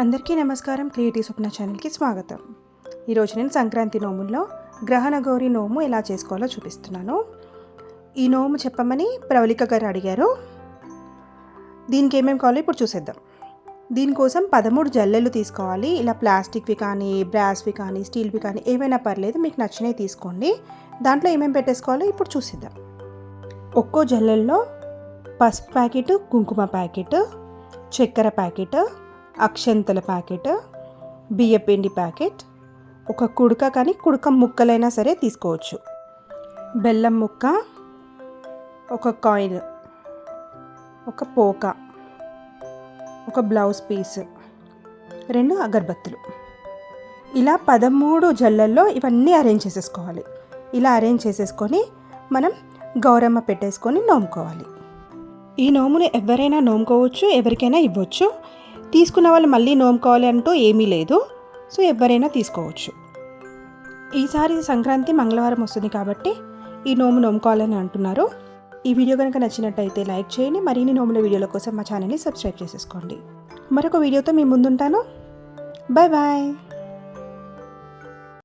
అందరికీ నమస్కారం. క్రియేటివ్ స్వప్న ఛానల్కి స్వాగతం. ఈరోజు నేను సంక్రాంతి నోముల్లో గ్రహణ గౌరి నోము ఎలా చేసుకోవాలో చూపిస్తున్నాను. ఈ నోము చెప్పమని ప్రవళిక గారు అడిగారు. దీనికి ఏమేమి కావాలో ఇప్పుడు చూసేద్దాం. దీనికోసం పదమూడు జల్లెలు తీసుకోవాలి. ఇలా ప్లాస్టిక్వి కానీ బ్రాస్వి కానీ స్టీల్వి కానీ ఏవైనా పర్లేదు మీకు నచ్చినవి తీసుకోండి. దాంట్లో ఏమేమి పెట్టేసుకోవాలో ఇప్పుడు చూసిద్దాం. ఒక్కో జల్లెల్లో పసుపు ప్యాకెట్ కుంకుమ ప్యాకెట్ చక్కెర ప్యాకెట్ అక్షంతల ప్యాకెట్ బియ్యపిండి ప్యాకెట్ ఒక కుడక కానీ కుడక ముక్కలైనా సరే తీసుకోవచ్చు. బెల్లం ముక్క ఒక కాయిన్ ఒక పోక ఒక బ్లౌజ్ పీస్ రెండు అగరబత్తులు. ఇలా పదమూడు జల్లల్లో ఇవన్నీ అరేంజ్ చేసేసుకోవాలి. ఇలా అరేంజ్ చేసేసుకొని మనం గౌరమ్మ పెట్టేసుకొని నోముకోవాలి. ఈ నోముని ఎవరైనా నోముకోవచ్చు ఎవరికైనా ఇవ్వచ్చు. తీసుకున్న వాళ్ళు మళ్ళీ నోముకోవాలి అంటూ ఏమీ లేదు. సో ఎవరైనా తీసుకోవచ్చు. ఈసారి సంక్రాంతి మంగళవారం వస్తుంది కాబట్టి ఈ నోము నోముకోవాలని అంటున్నారు. ఈ వీడియో కనుక నచ్చినట్టయితే లైక్ చేయండి మరిన్ని నోముల వీడియోల కోసం మా ఛానల్ని సబ్స్క్రైబ్ చేసేసుకోండి. మరొక వీడియోతో మీ ముందుంటాను. Bye bye.